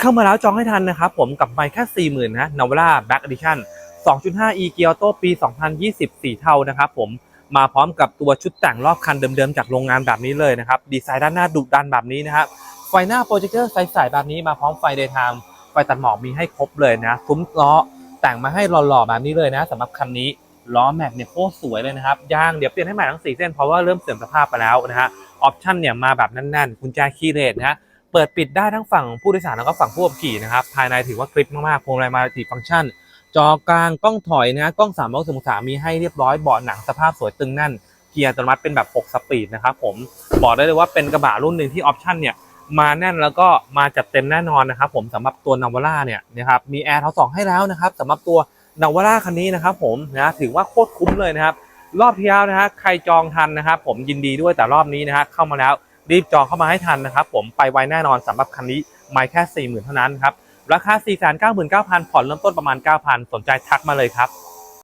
เข้ามาแล้วจองให้ทันนะครับผมกับไมค์แค่40,000นะนาวล่าแบ็กอดิชั่น2.5 e เกียร์โตปี 2020สีเทานะครับผมมาพร้อมกับตัวชุดแต่งรอบคันเดิมๆ จากโรงงานแบบนี้เลยนะครับ ดีไซน์ด้านหน้าดุดันแบบนี้นะครับ ไฟหน้าโปรเจคเตอร์ใสๆแบบนี้มาพร้อมไฟเดย์ไทม์ไฟตัดหมอกมีให้ครบเลยนะซุ้มล้อแต่งมาให้หล่อๆแบบนี้เลยนะสำหรับคันนี้ล้อแม็กเนี่ยโคตรสวยเลยนะครับยางเดี๋ยวเปลี่ยนให้ใหม่ทั้ง4เส้นเพราะว่าเริ่มเสื่อมสภาพไปแล้วนะฮะออปชั่นเนี่ยมาแบบแน่นๆกุญแจคีย์เลสนะฮะ เปิดปิดได้ทั้งฝั่งผู้โดยสารแล้วก็ฝั่งผู้ขับขี่นะครับ ภายในถือว่าคลิปมากๆพวงมาลัยมาติฟังก์ชัน จอกลางกล้องถอยนะกล้อง3ามร้อยองศามีให้เรียบร้อยเบาะหนังสภาพสวยตึงแน่นเกียร์อัตโนมัติเป็นแบบ 6 สปีดนะครับผมบอกได้เลยว่าเป็นกระบะรุ่นหนึ่งที่ออปชั่นเนี่ยมาแน่นแล้วก็มาจัดเต็มแน่นอนนะครับผมสำหรับตัวนาวาร่าเนี่ยนะครับมีแอร์ทั้งสองให้แล้วนะครับสำหรับตัวนาวาร่าคันนี้นะครับผมนะถือว่าโคตรคุ้มเลยนะครับรอบที่แล้วนะฮะใครจองทันนะครับผมยินดีด้วยแต่รอบนี้นะฮะเข้ามาแล้ว รีบจองเข้ามาให้ทันนะครับ ผมไปไวแน่นอนสำหรับคันนี้ไม่แค่ 40,000 เท่านั้นครับ ราคา 499,000 ผ่อนเริ่มต้นประมาณ 9,000 สนใจทักมาเลยครับ